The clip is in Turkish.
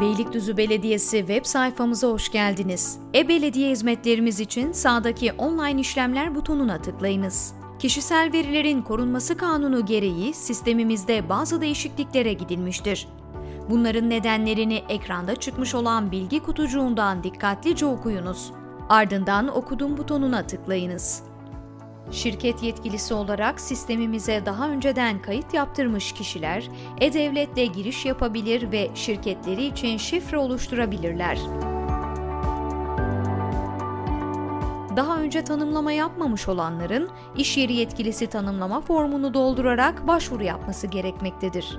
Beylikdüzü Belediyesi web sayfamıza hoş geldiniz. E-Belediye hizmetlerimiz için sağdaki online işlemler butonuna tıklayınız. Kişisel verilerin korunması kanunu gereği sistemimizde bazı değişikliklere gidilmiştir. Bunların nedenlerini ekranda çıkmış olan bilgi kutucuğundan dikkatlice okuyunuz. Ardından okudum butonuna tıklayınız. Şirket yetkilisi olarak sistemimize daha önceden kayıt yaptırmış kişiler e-devletle giriş yapabilir ve şirketleri için şifre oluşturabilirler. Daha önce tanımlama yapmamış olanların iş yeri yetkilisi tanımlama formunu doldurarak başvuru yapması gerekmektedir.